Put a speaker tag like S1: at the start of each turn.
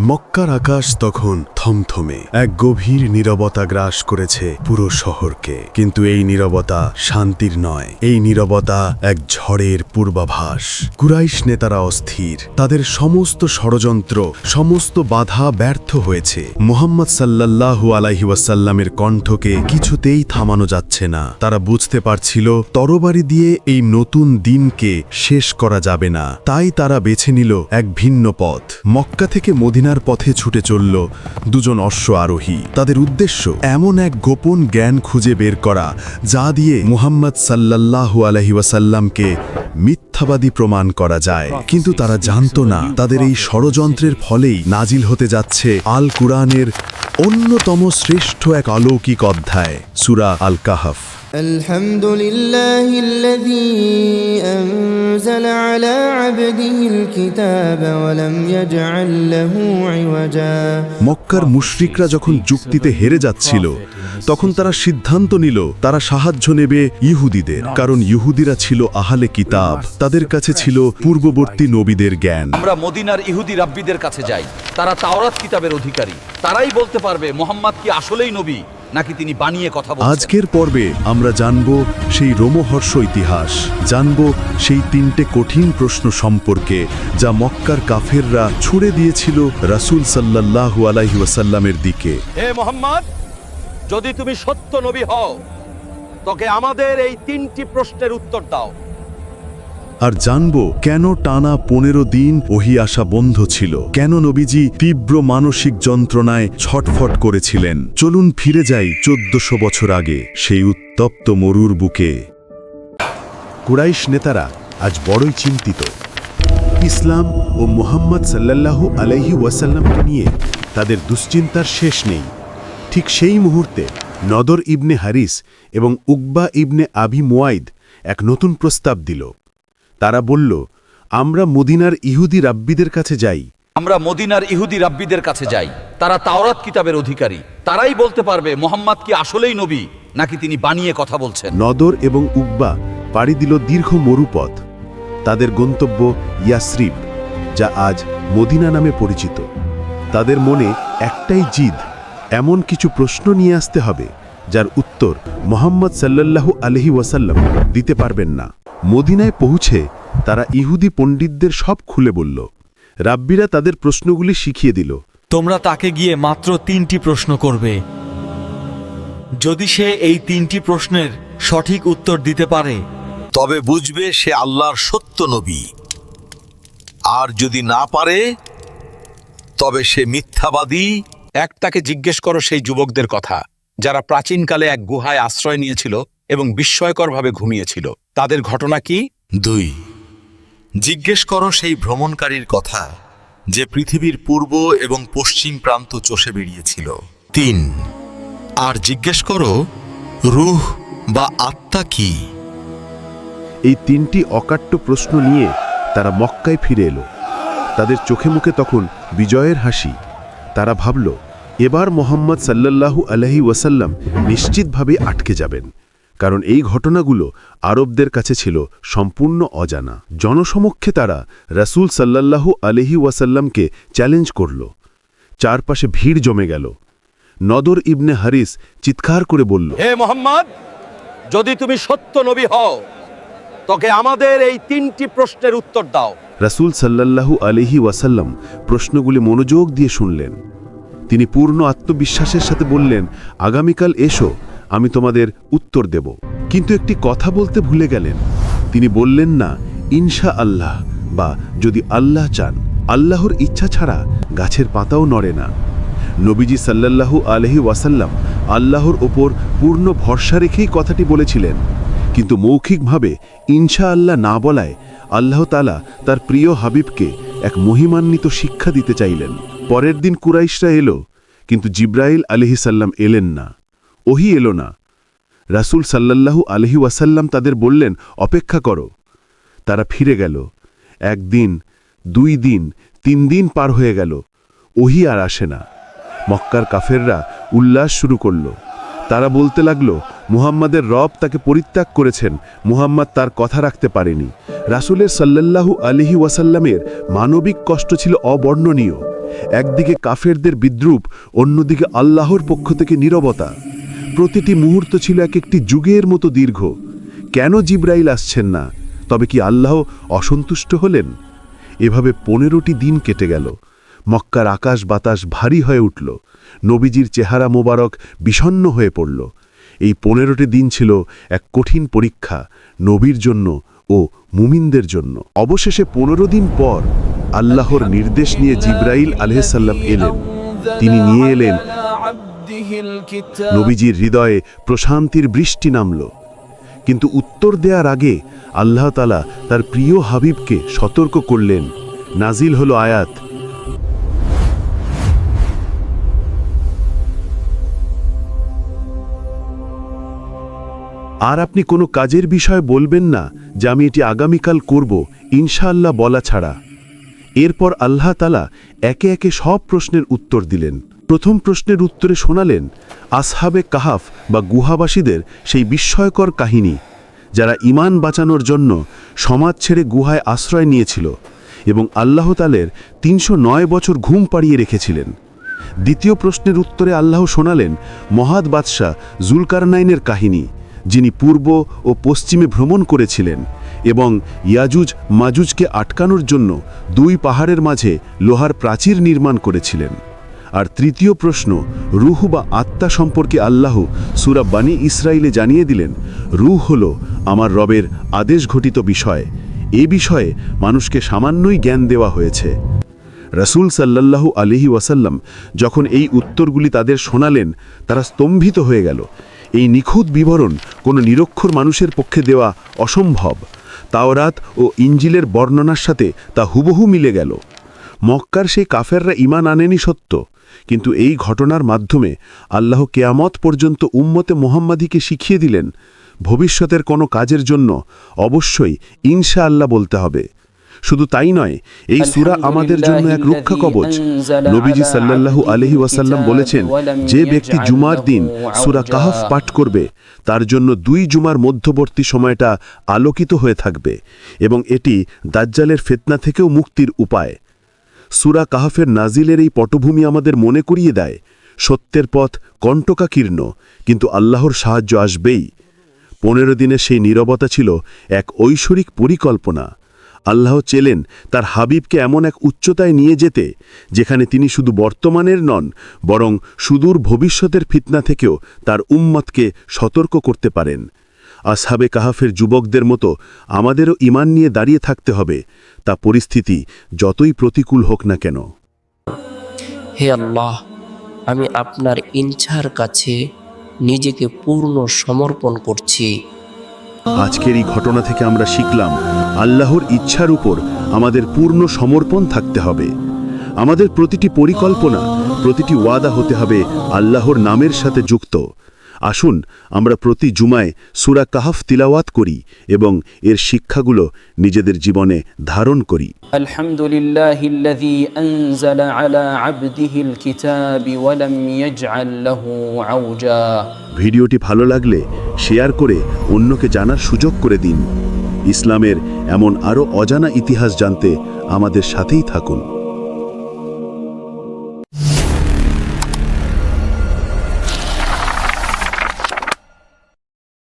S1: মক্কার আকাশ তখন থমথমে। এক গভীর নীরবতা গ্রাস করেছে পুরো শহরকে। কিন্তু এই নীরবতা শান্তির নয়। এই নীরবতা এক ঝড়ের পূর্বাভাস। কুরাইশ নেতারা অস্থির। তাদের সমস্ত ষড়যন্ত্র, সমস্ত বাধা ব্যর্থ হয়েছে। মোহাম্মদ সাল্লাল্লাহু আলাইহি ওয়াসাল্লামের কণ্ঠকে কিছুতেই থামানো যাচ্ছে না। তারা বুঝতে পারছিল, তরবারি দিয়ে এই নতুন দিনকে শেষ করা যাবে না। তাই তারা বেছে নিল এক ভিন্ন পথ। মক্কা থেকে মদিনার পথে ছুটে চলল দুজন অশ্ব আরোহী। তাদের উদ্দেশ্য, এমন এক গোপন জ্ঞান খুঁজে বের করা, যা দিয়ে মুহাম্মদ সাল্লাল্লাহু আলহি ওয়াসাল্লামকে মিথ্যাবাদী প্রমাণ করা যায়। কিন্তু তারা জানত না, তাদের এই ষড়যন্ত্রের ফলেই নাজিল হতে যাচ্ছে আল কুরআনের অন্যতম শ্রেষ্ঠ এক অলৌকিক অধ্যায়, সুরা আল কাহাফ।
S2: الحمد لله الذي أنزل على عبده الكتاب ولم يجعل له عوجا
S1: মক্কার মুশরিকরা যখন যুক্তিতে হেরে যাচ্ছিল তখন তারা সিদ্ধান্ত নিল তারা সাহায্য নেবে ইহুদিদের কারণ ইহুদিরা ছিল আহালে কিতাব তাদের কাছে ছিল পূর্ববর্তী নবীদের জ্ঞান
S3: আমরা মদিনার ইহুদি রাব্বিদের কাছে যাই তারা তাওরাত কিতাবের অধিকারী তারাই বলতে পারবে মোহাম্মদ কি আসলেই নবী নাকি তিনি বানিয়ে কথা বলছেন?
S1: আজকের পর্বে আমরা জানব সেই রোমহর্ষ ইতিহাস জানব সেই তিনটে কঠিন প্রশ্ন সম্পর্কে যা মক্কার কাফেররা ছুড়ে দিয়েছিল রাসূল সাল্লাল্লাহু আলাইহি ওয়াসাল্লামের দিকে।
S3: হে মোহাম্মদ যদি তুমি সত্য নবী হও তোকে আমাদের এই তিনটি প্রশ্নের উত্তর দাও।
S1: আর জানব কেন টানা পনেরো দিন ওহি আসা বন্ধ ছিল। কেন নবীজি তীব্র মানসিক যন্ত্রণায় ছটফট করেছিলেন। চলুন ফিরে যাই চোদ্দশো বছর আগে সেই উত্তপ্ত মরুর বুকে। কুরাইশ নেতারা আজ বড়ই চিন্তিত। ইসলাম ও মোহাম্মদ সাল্লাল্লাহু আলাইহি ওয়াসাল্লামকে নিয়ে তাদের দুশ্চিন্তার শেষ নেই। ঠিক সেই মুহূর্তে নদর ইবনে হারিস এবং উকবা ইবনে আবি মুয়াইদ এক নতুন প্রস্তাব দিল। তারা বলল আমরা মদিনার ইহুদি রাব্বিদের কাছে যাই।
S3: আমরা মদিনার ইহুদি রাব্বিদের কাছে যাই। তারা তাওরাত কিতাবের অধিকারী। তারাই বলতে পারবে মোহাম্মদ কি আসলেই নবী? নাকি তিনি বানিয়ে কথা বলছেন।
S1: নদর এবং উকবা পাড়ি দিল দীর্ঘ মরুপথ। তাদের গন্তব্য ইয়াসরিব যা আজ মদিনা নামে পরিচিত। তাদের মনে একটাই জিদ এমন কিছু প্রশ্ন নিয়ে আসতে হবে যার উত্তর মোহাম্মদ সাল্লাল্লাহু আলহি ওয়াসাল্লাম দিতে পারবেন না। মদিনায় পৌঁছে তারা ইহুদি পণ্ডিতদের সব খুলে বলল। রাব্বিরা তাদের প্রশ্নগুলি শিখিয়ে দিল।
S4: তোমরা তাকে গিয়ে মাত্র তিনটি প্রশ্ন করবে। যদি সে এই তিনটি প্রশ্নের সঠিক উত্তর দিতে পারে
S5: তবে বুঝবে সে আল্লাহর সত্য নবী। আর যদি না পারে তবে সে মিথ্যাবাদী।
S6: একটাকে জিজ্ঞেস করো সেই যুবকদের কথা যারা প্রাচীনকালে এক গুহায় আশ্রয় নিয়েছিল। এবং বিস্ময়করভাবে ঘুমিয়েছিল। তাদের ঘটনা কি?
S5: দুই। জিজ্ঞেস করো সেই ভ্রমণকারীর কথা যে পৃথিবীর পূর্ব এবং পশ্চিম প্রান্ত চষে বেরিয়েছিল। তিন। আর জিজ্ঞেস করো রুহ বা আত্মা কি?
S1: এই তিনটি অকাট্য প্রশ্ন নিয়ে তারা মক্কায় ফিরে এলো। তাদের চোখে মুখে তখন বিজয়ের হাসি। তারা ভাবল এবার মোহাম্মদ সাল্লাল্লাহু আলহি ওয়াসাল্লাম নিশ্চিতভাবে আটকে যাবেন। কারণ এই ঘটনাগুলো আরবদের কাছে ছিল সম্পূর্ণ অজানা। জনসমক্ষে তারা রাসূল সাল্লাল্লাহু আলহি ওয়াসাল্লামকে চ্যালেঞ্জ করল। চারপাশে ভিড় জমে গেল। নদর ইবনে হারিস চিৎকার করে বলল
S3: হে মোহাম্মদ যদি তুমি সত্য নবী হও তোকে আমাদের এই তিনটি প্রশ্নের উত্তর দাও।
S1: রাসূল সাল্লাল্লাহু আলহি ওয়াসাল্লাম প্রশ্নগুলি মনোযোগ দিয়ে শুনলেন। তিনি পূর্ণ আত্মবিশ্বাসের সাথে বললেন আগামীকাল এসো আমি তোমাদের উত্তর দেব। কিন্তু একটি কথা বলতে ভুলে গেলেন। তিনি বললেন না, ইনশা আল্লাহ বা যদি আল্লাহ চান, আল্লাহর ইচ্ছা ছাড়া গাছের পাতাও নড়ে না। নবীজি সাল্লাল্লাহু আলহি ওয়াসাল্লাম আল্লাহর ওপর পূর্ণ ভরসা রেখেই কথাটি বলেছিলেন। কিন্তু মৌখিকভাবে ইনশা আল্লাহ না বলায় আল্লাহ তালা তার প্রিয় হাবিবকে এক মহিমান্বিত শিক্ষা দিতে চাইলেন। পরের দিন কুরাইশরা এলো, কিন্তু জিব্রাইল আলহিসাল্লাম এলেন না। ওহি এলো না। রাসূল সাল্লাল্লাহু আলহি ওয়াসাল্লাম তাদের বললেন, অপেক্ষা করো। তারা ফিরে গেল। একদিন, দুই দিন, তিন দিন পার হয়ে গেল। ওহি আর আসে না। মক্কার কাফেররা উল্লাস শুরু করল। তারা বলতে লাগল, মুহাম্মাদের রব তাকে পরিত্যাগ করেছেন। মুহাম্মদ তার কথা রাখতে পারেনি। রাসূলের সাল্লাল্লাহু আলিহি ওয়াসাল্লামের মানবিক কষ্ট ছিল অবর্ণনীয়। একদিকে কাফেরদের বিদ্রুপ, অন্যদিকে আল্লাহর পক্ষ থেকে নীরবতা। প্রতিটি মুহূর্ত ছিল এক একটি যুগের মতো দীর্ঘ। কেন জিব্রাইল আসছেন না? তবে কি আল্লাহ অসন্তুষ্ট হলেন? এভাবে পনেরোটি দিন কেটে গেল। মক্কার আকাশ বাতাস ভারী হয়ে উঠল। নবীজির চেহারা মোবারক বিষণ্ণ হয়ে পড়ল। এই পনেরোটি দিন ছিল এক কঠিন পরীক্ষা নবীর জন্য ও মুমিনদের জন্য। অবশেষে পনেরো দিন পর আল্লাহর নির্দেশ নিয়ে জিব্রাইল আলহাম এলেন। তিনি নিয়ে এলেন নবীজির হৃদয়ে প্রশান্তির বৃষ্টি নামল। কিন্তু উত্তর দেওয়ার আগে আল্লাহ তালা তার প্রিয় হাবিবকে সতর্ক করলেন। নাজিল হলো আয়াত। আর আপনি কোনো কাজের বিষয়ে বলবেন না যে আমি এটি আগামীকাল করব, ইনশাআল্লাহ বলা ছাড়া। এরপর আল্লাহ তালা একে একে সব প্রশ্নের উত্তর দিলেন। প্রথম প্রশ্নের উত্তরে শোনালেন, আসহাবে কাহাফ বা গুহাবাসীদের সেই বিস্ময়কর কাহিনী, যারা ইমান বাঁচানোর জন্য সমাজ ছেড়ে গুহায় আশ্রয় নিয়েছিল এবং আল্লাহ তালের তিনশো নয় বছর ঘুম পাড়িয়ে রেখেছিলেন। দ্বিতীয় প্রশ্নের উত্তরে আল্লাহ শোনালেন, মহাদ বাদশাহ জুলকারনাইনের কাহিনী, যিনি পূর্ব ও পশ্চিমে ভ্রমণ করেছিলেন এবং ইয়াজুজ মাজুজকে আটকানোর জন্য দুই পাহাড়ের মাঝে লোহার প্রাচীর নির্মাণ করেছিলেন। আর তৃতীয় প্রশ্ন, রুহ বা আত্মা সম্পর্কে আল্লাহ সুরা বানি ইসরায়েলে জানিয়ে দিলেন, রুহ হল আমার রবের আদেশ ঘটিত বিষয়। এ বিষয়ে মানুষকে সামান্যই জ্ঞান দেওয়া হয়েছে। রসুল সাল্লাল্লাহু আলিহি ওয়াসাল্লাম যখন এই উত্তরগুলি তাদের শোনালেন, তারা স্তম্ভিত হয়ে গেল। এই নিখুঁত বিবরণ কোনো নিরক্ষর মানুষের পক্ষে দেওয়া অসম্ভব। তাওরাত ও ইঞ্জিলের বর্ণনার সাথে তা হুবহু মিলে গেল। মক্কার সেই কাফেররা ইমান আনেনি সত্য। কিন্তু এই ঘটনার মাধ্যমে আল্লাহ কেয়ামত পর্যন্ত উম্মতে মোহাম্মদীকে শিখিয়ে দিলেন ভবিষ্যতের কোনো কাজের জন্য অবশ্যই ইনশা আল্লাহ বলতে হবে। শুধু তাই নয় এই সূরা আমাদের জন্য এক রক্ষা কবচ। নবীজি সাল্লাল্লাহু আলহি ওয়াসাল্লাম বলেছেন যে ব্যক্তি জুমার দিন সুরা কাহফ পাঠ করবে তার জন্য দুই জুমার মধ্যবর্তী সময়টা আলোকিত হয়ে থাকবে এবং এটি দাজ্জালের ফেতনা থেকেও মুক্তির উপায়। সূরা কাহফের নাজিলের এই পটভূমি আমাদের মনে করিয়ে দেয়, সত্যের পথ কণ্টকাকীর্ণ, কিন্তু আল্লাহর সাহায্য আসবেই। পনেরো দিনের সেই নীরবতা ছিল এক ঐশ্বরিক পরিকল্পনা। আল্লাহ চেলেন তার হাবিবকে এমন এক উচ্চতায় নিয়ে যেতে, যেখানে তিনি শুধু বর্তমানের নন, বরং সুদূর ভবিষ্যতের ফিতনা থেকেও তার উম্মতকে সতর্ক করতে পারেন। আসহাবে কাহাফের যুবকদের মতো আমাদেরও ইমান নিয়ে দাঁড়িয়ে থাকতে হবে। তা পরিস্থিতি যতই প্রতিকূল হোক না কেন।
S7: হে আল্লাহ আমি আপনার ইচ্ছার কাছে নিজেকে পূর্ণ সমর্পণ করছি।
S1: আজকের এই ঘটনা থেকে আমরা শিখলাম আল্লাহর ইচ্ছার উপর আমাদের পূর্ণ সমর্পণ থাকতে হবে। আমাদের প্রতিটি পরিকল্পনা প্রতিটি ওয়াদা হতে হবে আল্লাহর নামের সাথে যুক্ত। আসুন আমরা প্রতি জুমায় সুরা কাহাফ তিলাওয়াত করি এবং এর শিক্ষাগুলো নিজেদের জীবনে ধারণ করি। ভিডিওটি ভালো লাগলে শেয়ার করে অন্যকে জানার সুযোগ করে দিন। ইসলামের এমন আরও অজানা ইতিহাস জানতে আমাদের সাথেই থাকুন।